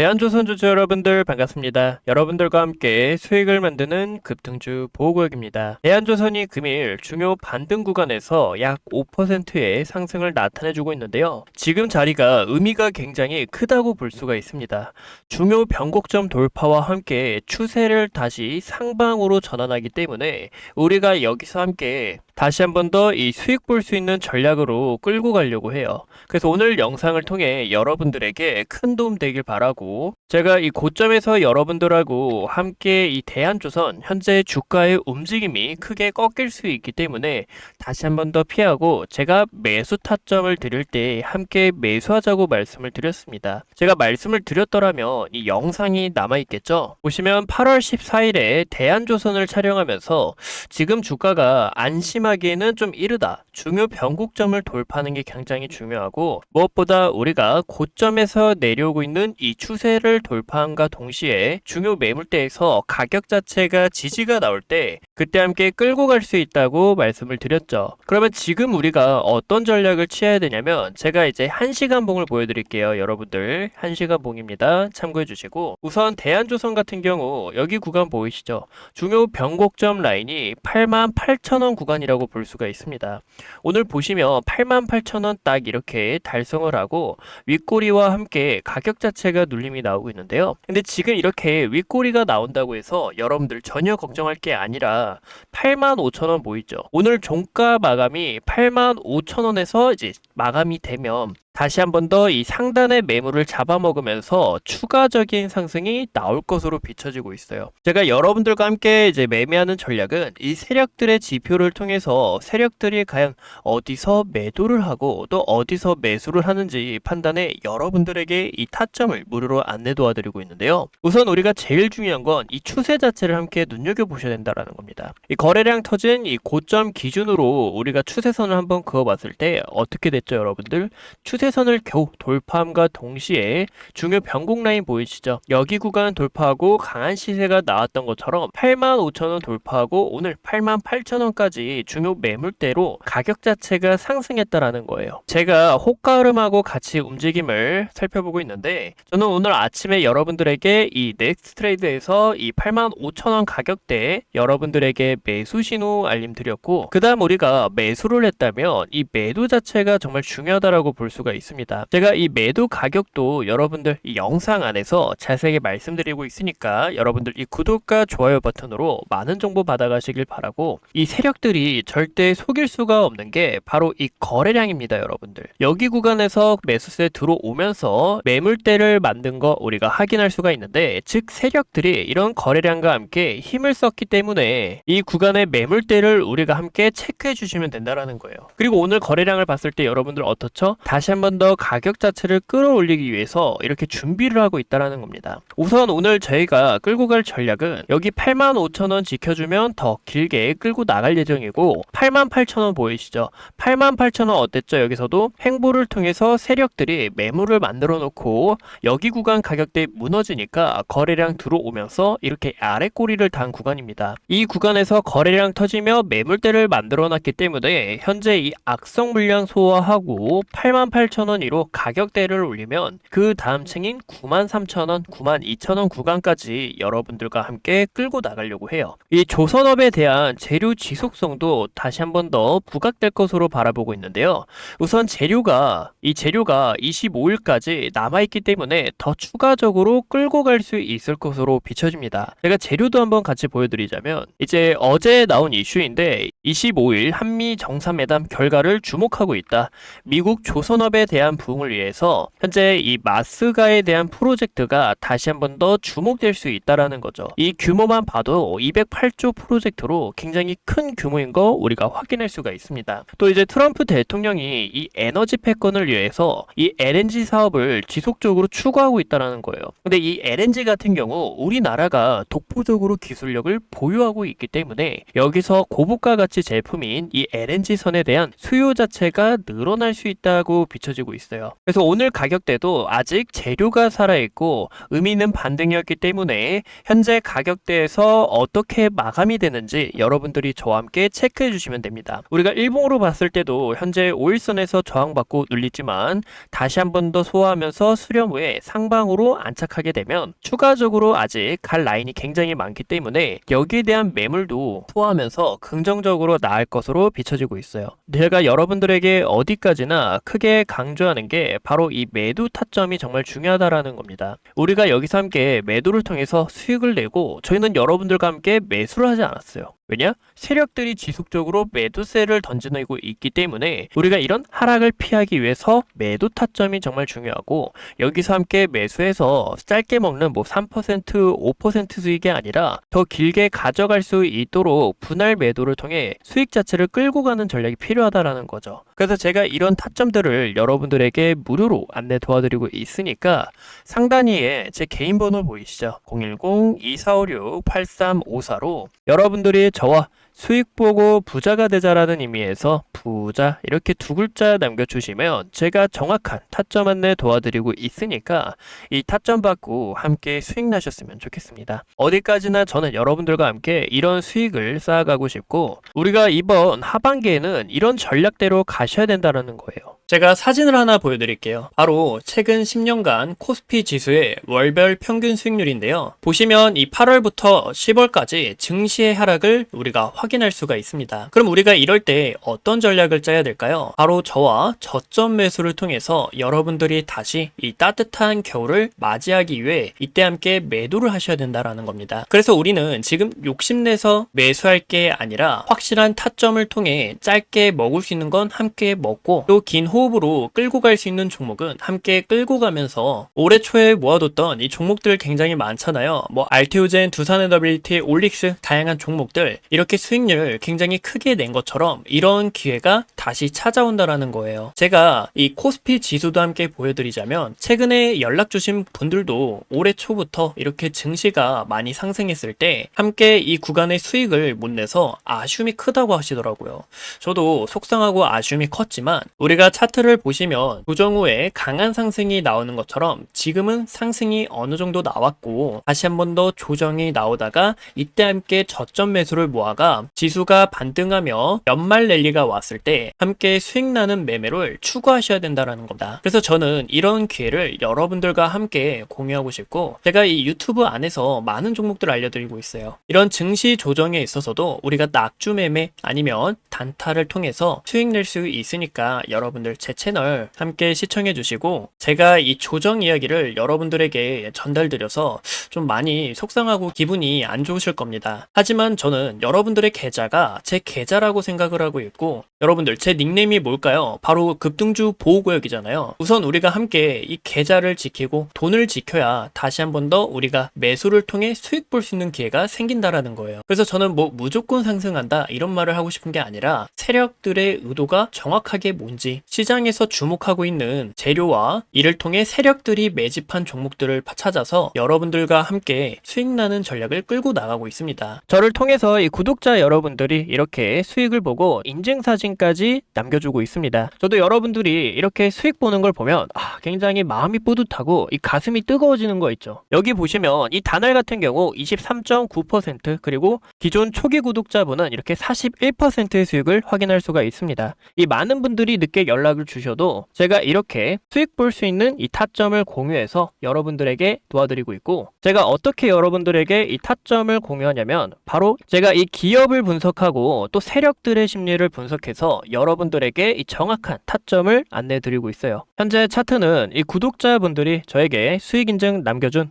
대한조선 주주 여러분들 반갑습니다. 여러분들과 함께 수익을 만드는 급등주 보호구역입니다. 대한조선이 금일 중요 반등 구간에서 약 5%의 상승을 나타내주고 있는데요. 지금 자리가 의미가 굉장히 크다고 볼 수가 있습니다. 중요 변곡점 돌파와 함께 추세를 다시 상방으로 전환하기 때문에 우리가 여기서 함께 다시 한 번 더 이 수익 볼 수 있는 전략으로 끌고 가려고 해요. 그래서 오늘 영상을 통해 여러분들에게 큰 도움 되길 바라고 제가 이 고점에서 여러분들하고 함께 이 대한조선 현재 주가의 움직임이 크게 꺾일 수 있기 때문에 다시 한 번 더 피하고 제가 매수 타점을 드릴 때 함께 매수하자고 말씀을 드렸습니다. 제가 말씀을 드렸더라면 이 영상이 남아 있겠죠? 보시면 8월 14일에 대한조선을 촬영하면서 지금 주가가 안심 하기에는 좀 이르다. 중요 변곡점을 돌파하는 게 굉장히 중요하고 무엇보다 우리가 고점에서 내려오고 있는 이 추세를 돌파함과 동시에 중요 매물대에서 가격 자체가 지지가 나올 때 그때 함께 끌고 갈 수 있다고 말씀을 드렸죠. 그러면 지금 우리가 어떤 전략을 취해야 되냐면 제가 이제 1시간 봉을 보여드릴게요. 여러분들 1시간 봉입니다. 참고해 주시고 우선 대한조선 같은 경우 여기 구간 보이시죠? 중요 변곡점 라인이 88,000원 구간이라 고 볼 수가 있습니다. 오늘 보시면 88,000원 딱 이렇게 달성을 하고 윗꼬리와 함께 가격 자체가 눌림이 나오고 있는데요. 근데 지금 이렇게 윗꼬리가 나온다고 해서 여러분들 전혀 걱정할 게 아니라 85,000원 보이죠? 오늘 종가 마감이 85,000원에서 이제 마감이 되면 다시 한 번 더 이 상단의 매물을 잡아먹으면서 추가적인 상승이 나올 것으로 비춰지고 있어요. 제가 여러분들과 함께 이제 매매하는 전략은 이 세력들의 지표를 통해서 세력들이 과연 어디서 매도를 하고 또 어디서 매수를 하는지 판단해 여러분들에게 이 타점을 무료로 안내 도와드리고 있는데요. 우선 우리가 제일 중요한 건 이 추세 자체를 함께 눈여겨 보셔야 된다라는 겁니다. 이 거래량 터진 이 고점 기준으로 우리가 추세선을 한번 그어봤을 때 어떻게 됐죠, 여러분들? 추세 선을 겨우 돌파함과 동시에 중요 변곡 라인 보이시죠? 여기 구간 돌파하고 강한 시세가 나왔던 것처럼 85,000원 돌파하고 오늘 88,000원까지 중요 매물대로 가격 자체가 상승했다라는 거예요. 제가 호가 흐름하고 같이 움직임을 살펴보고 있는데 저는 오늘 아침에 여러분들에게 이 넥스트 트레이드에서 이 85,000원 가격대에 여러분들에게 매수 신호 알림 드렸고 그 다음 우리가 매수를 했다면 이 매도 자체가 정말 중요하다라고 볼 수가 있습니다. 제가 이 매도 가격도 여러분들 이 영상 안에서 자세하게 말씀드리고 있으니까 여러분들 이 구독과 좋아요 버튼으로 많은 정보 받아가시길 바라고 이 세력들이 절대 속일 수가 없는 게 바로 이 거래량입니다, 여러분들. 여기 구간에서 매수세 들어오면서 매물대를 만든 거 우리가 확인할 수가 있는데 즉 세력들이 이런 거래량과 함께 힘을 썼기 때문에 이 구간의 매물대를 우리가 함께 체크해 주시면 된다라는 거예요. 그리고 오늘 거래량을 봤을 때 여러분들 어떻죠? 다시 한번 더 가격 자체를 끌어올리기 위해서 이렇게 준비를 하고 있다라는 겁니다. 우선 오늘 저희가 끌고 갈 전략은 여기 85,000원 지켜주면 더 길게 끌고 나갈 예정이고 88,000원 보이시죠? 88,000원 어땠죠? 여기서도 행보를 통해서 세력들이 매물을 만들어 놓고 여기 구간 가격대 무너지니까 거래량 들어오면서 이렇게 아래 꼬리를 단 구간입니다. 이 구간에서 거래량 터지며 매물대를 만들어 놨기 때문에 현재 이 악성 물량 소화하고 88,000 원으로 가격대를 올리면 그 다음 층인 93,000원, 92,000원 구간까지 여러분들과 함께 끌고 나가려고 해요. 이 조선업에 대한 재료 지속성도 다시 한 번 더 부각될 것으로 바라보고 있는데요. 우선 재료가 이 재료가 25일까지 남아 있기 때문에 더 추가적으로 끌고 갈 수 있을 것으로 비춰집니다. 제가 재료도 한번 같이 보여드리자면 이제 어제 나온 이슈인데 25일 한미 정상회담 결과를 주목하고 있다. 미국 조선업에 대한 부응을 위해서 현재 이 마스가에 대한 프로젝트가 다시 한 번 더 주목될 수 있다라는 거죠. 이 규모만 봐도 208조 프로젝트로 굉장히 큰 규모인 거 우리가 확인할 수가 있습니다. 또 이제 트럼프 대통령이 이 에너지 패권을 위해서 이 LNG 사업을 지속적으로 추구하고 있다라는 거예요. 근데 이 LNG 같은 경우 우리나라가 독보적으로 기술력을 보유하고 있기 때문에 여기서 고부가 가치 제품인 이 LNG 선에 대한 수요 자체가 늘어날 수 있다고 비춰 비춰지고 있어요. 그래서 오늘 가격대도 아직 재료가 살아있고 의미는 반등이었기 때문에 현재 가격대에서 어떻게 마감이 되는지 여러분들이 저와 함께 체크해 주시면 됩니다. 우리가 일봉으로 봤을 때도 현재 5일선에서 저항받고 눌리지만 다시 한 번 더 소화하면서 수렴 후에 상방으로 안착하게 되면 추가적으로 아직 갈 라인이 굉장히 많기 때문에 여기에 대한 매물도 소화하면서 긍정적으로 나을 것으로 비춰지고 있어요. 제가 여러분들에게 어디까지나 크게 강 조하는 게 바로 이 매도 타점이 정말 중요하다라는 겁니다. 우리가 여기서 함께 매도를 통해서 수익을 내고 저희는 여러분들과 함께 매수를 하지 않았어요. 왜냐? 세력들이 지속적으로 매도세를 던지고 있기 때문에 우리가 이런 하락을 피하기 위해서 매도 타점이 정말 중요하고 여기서 함께 매수해서 짧게 먹는 뭐 3%, 5% 수익이 아니라 더 길게 가져갈 수 있도록 분할 매도를 통해 수익 자체를 끌고 가는 전략이 필요하다라는 거죠. 그래서 제가 이런 타점들을 여러분들에게 무료로 안내 도와드리고 있으니까 상단위에 제 개인 번호 보이시죠? 010-2456-8354로 여러분들이 저와 수익 보고 부자가 되자라는 의미에서 부자 이렇게 두 글자 남겨주시면 제가 정확한 타점 안내 도와드리고 있으니까 이 타점 받고 함께 수익 나셨으면 좋겠습니다. 어디까지나 저는 여러분들과 함께 이런 수익을 쌓아가고 싶고 우리가 이번 하반기에는 이런 전략대로 가셔야 된다는 거예요. 제가 사진을 하나 보여드릴게요. 바로 최근 10년간 코스피 지수의 월별 평균 수익률인데요. 보시면 이 8월부터 10월까지 증시의 하락을 우리가 확 인할 수가 있습니다. 그럼 우리가 이럴 때 어떤 전략을 짜야 될까요? 바로 저와 저점 매수를 통해서 여러분들이 다시 이 따뜻한 겨울을 맞이하기 위해 이때 함께 매도를 하셔야 된다라는 겁니다. 그래서 우리는 지금 욕심내서 매수할 게 아니라 확실한 타점을 통해 짧게 먹을 수 있는 건 함께 먹고 또 긴 호흡으로 끌고 갈 수 있는 종목은 함께 끌고 가면서 올해 초에 모아뒀던 이 종목들 굉장히 많잖아요. 뭐 알테오젠, 두산에너빌리티, 올릭스 다양한 종목들 이렇게 수 익률 굉장히 크게 낸 것처럼 이런 기회가 다시 찾아온다라는 거예요. 제가 이 코스피 지수도 함께 보여드리자면 최근에 연락 주신 분들도 올해 초부터 이렇게 증시가 많이 상승했을 때 함께 이 구간의 수익을 못 내서 아쉬움이 크다고 하시더라고요. 저도 속상하고 아쉬움이 컸지만 우리가 차트를 보시면 조정 후에 강한 상승이 나오는 것처럼 지금은 상승이 어느 정도 나왔고 다시 한 번 더 조정이 나오다가 이때 함께 저점 매수를 모아가 지수가 반등하며 연말 랠리가 왔을 때 함께 수익 나는 매매를 추구하셔야 된다라는 겁니다. 그래서 저는 이런 기회를 여러분들과 함께 공유하고 싶고 제가 이 유튜브 안에서 많은 종목들을 알려드리고 있어요. 이런 증시 조정에 있어서도 우리가 낙주 매매 아니면 단타를 통해서 수익 낼 수 있으니까 여러분들 제 채널 함께 시청해 주시고 제가 이 조정 이야기를 여러분들에게 전달드려서 좀 많이 속상하고 기분이 안 좋으실 겁니다. 하지만 저는 여러분들 의 계좌가 제 계좌라고 생각을 하고 있고 여러분들 제 닉네임이 뭘까요? 바로 급등주 보호구역이잖아요. 우선 우리가 함께 이 계좌를 지키고 돈을 지켜야 다시 한 번 더 우리가 매수를 통해 수익 볼 수 있는 기회가 생긴다라는 거예요. 그래서 저는 뭐 무조건 상승한다 이런 말을 하고 싶은 게 아니라 세력들의 의도가 정확하게 뭔지 시장에서 주목하고 있는 재료와 이를 통해 세력들이 매집한 종목들을 찾아서 여러분들과 함께 수익 나는 전략을 끌고 나가고 있습니다. 저를 통해서 이 구독자 여러분들이 이렇게 수익을 보고 인증 사진 까지 남겨주고 있습니다. 저도 여러분들이 이렇게 수익 보는 걸 보면 아, 굉장히 마음이 뿌듯하고 이 가슴이 뜨거워지는 거 있죠. 여기 보시면 이 단알 같은 경우 23.9% 그리고 기존 초기 구독자분은 이렇게 41%의 수익을 확인할 수가 있습니다. 이 많은 분들이 늦게 연락을 주셔도 제가 이렇게 수익 볼 수 있는 이 타점을 공유해서 여러분들에게 도와드리고 있고 제가 어떻게 여러분들에게 이 타점을 공유하냐면 바로 제가 이 기업을 분석하고 또 세력들의 심리를 분석해서 여러분들에게 이 정확한 타점을 안내 드리고 있어요. 현재 차트는 이 구독자분들이 저에게 수익 인증 남겨준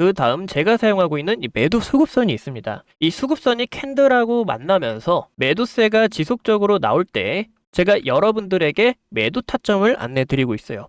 그 다음 제가 사용하고 있는 이 매도 수급선이 있습니다. 이 수급선이 캔들하고 만나면서 매도세가 지속적으로 나올 때 제가 여러분들에게 매도 타점을 안내 드리고 있어요.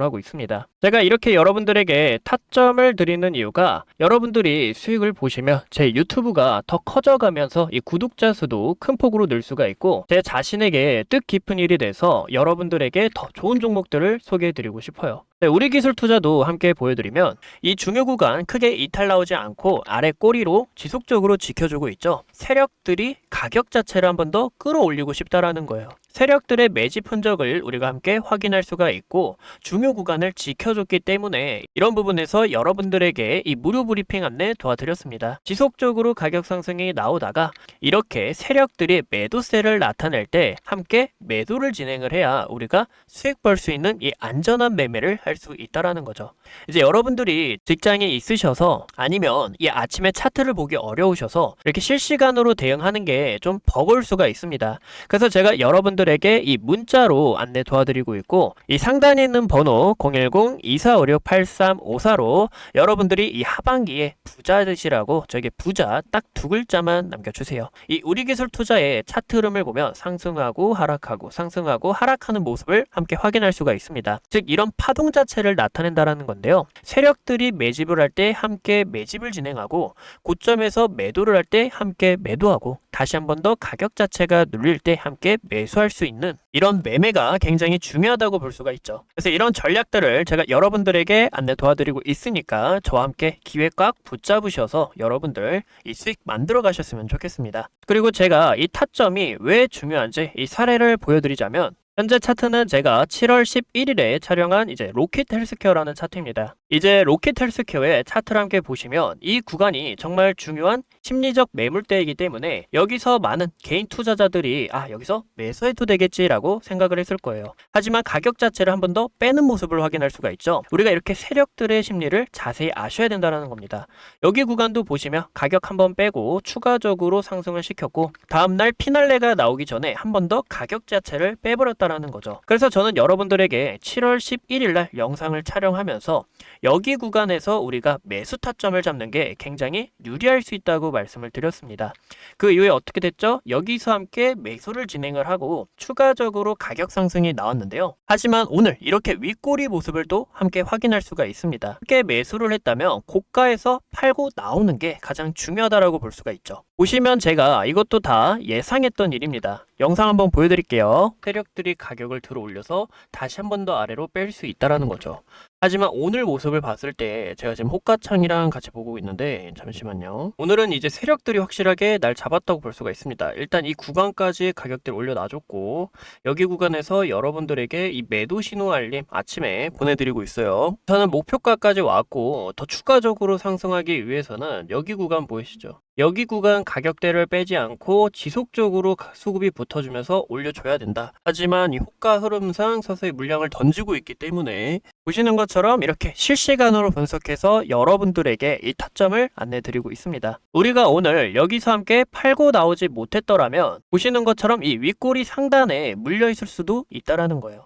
하고 있습니다. 제가 이렇게 여러분들에게 타점을 드리는 이유가 여러분들이 수익을 보시면 제 유튜브가 더 커져가면서 이 구독자 수도 큰 폭으로 늘 수가 있고 제 자신에게 뜻깊은 일이 돼서 여러분들에게 더 좋은 종목들을 소개해드리고 싶어요. 네, 우리 기술 투자도 함께 보여드리면 이 중요 구간 크게 이탈 나오지 않고 아래 꼬리로 지속적으로 지켜주고 있죠. 세력들이 가격 자체를 한 번 더 끌어올리고 싶다라는 거예요. 세력들의 매집 흔적을 우리가 함께 확인할 수가 있고 중요 구간을 지켜줬기 때문에 이런 부분에서 여러분들에게 이 무료 브리핑 안내 도와드렸습니다. 지속적으로 가격 상승이 나오다가 이렇게 세력들이 매도세를 나타낼 때 함께 매도를 진행을 해야 우리가 수익 벌 수 있는 이 안전한 매매를 할수 있다라는 거죠. 이제 여러분들이 직장에 있으셔서 아니면 이 아침에 차트를 보기 어려우셔서 이렇게 실시간으로 대응하는 게 좀 버거울 수가 있습니다. 그래서 제가 여러분들에게 이 문자로 안내 도와드리고 있고 이 상단에 있는 번호 010-2456-8354로 여러분들이 이 하반기에 부자 되시라고 저에게 부자 딱 두 글자만 남겨주세요. 이 우리 기술 투자의 차트 흐름을 보면 상승하고 하락하고 상승하고 하락하는 모습을 함께 확인할 수가 있습니다. 즉 이런 파동 자 체를 나타낸다라는 건데요. 세력들이 매집을 할 때 함께 매집을 진행하고 고점에서 매도를 할 때 함께 매도하고 다시 한 번 더 가격 자체가 눌릴 때 함께 매수할 수 있는 이런 매매가 굉장히 중요하다고 볼 수가 있죠. 그래서 이런 전략들을 제가 여러분들에게 안내 도와드리고 있으니까 저와 함께 기회 꽉 붙잡으셔서 여러분들 이 수익 만들어 가셨으면 좋겠습니다. 그리고 제가 이 타점이 왜 중요한지 이 사례를 보여드리자면 현재 차트는 제가 7월 11일에 촬영한 이제 로켓 헬스케어라는 차트입니다. 이제 로켓 헬스케어의 차트를 함께 보시면 이 구간이 정말 중요한 심리적 매물대이기 때문에 여기서 많은 개인 투자자들이 아 여기서 매수해도 되겠지라고 생각을 했을 거예요. 하지만 가격 자체를 한 번 더 빼는 모습을 확인할 수가 있죠. 우리가 이렇게 세력들의 심리를 자세히 아셔야 된다는 겁니다. 여기 구간도 보시면 가격 한 번 빼고 추가적으로 상승을 시켰고 다음날 피날레가 나오기 전에 한 번 더 가격 자체를 빼버렸다라는 거죠. 그래서 저는 여러분들에게 7월 11일 날 영상을 촬영하면서 여기 구간에서 우리가 매수 타점을 잡는 게 굉장히 유리할 수 있다고 말씀을 드렸습니다. 그 이후에 어떻게 됐죠? 여기서 함께 매수를 진행을 하고 추가적으로 가격 상승이 나왔는데요. 하지만 오늘 이렇게 윗꼬리 모습을 또 함께 확인할 수가 있습니다. 함께 매수를 했다면 고가에서 팔고 나오는 게 가장 중요하다라고 볼 수가 있죠. 보시면 제가 이것도 다 예상했던 일입니다. 영상 한번 보여드릴게요. 세력들이 가격을 들어 올려서 다시 한 번 더 아래로 뺄 수 있다라는 거죠. 하지만 오늘 모습을 봤을 때 제가 지금 호가창이랑 같이 보고 있는데 잠시만요. 오늘은 이제 세력들이 확실하게 날 잡았다고 볼 수가 있습니다. 일단 이 구간까지 가격대를 올려놔줬고 여기 구간에서 여러분들에게 이 매도 신호 알림 아침에 보내드리고 있어요. 저는 목표가까지 왔고 더 추가적으로 상승하기 위해서는 여기 구간 보이시죠? 여기 구간 가격대를 빼지 않고 지속적으로 가- 수급이 붙어주면서 올려줘야 된다. 하지만 이 호가 흐름상 서서히 물량을 던지고 있기 때문에 보시는 것처럼 이렇게 실시간으로 분석해서 여러분들에게 이 타점을 안내드리고 있습니다. 우리가 오늘 여기서 함께 팔고 나오지 못했더라면 보시는 것처럼 이 윗꼬리 상단에 물려 있을 수도 있다라는 거예요.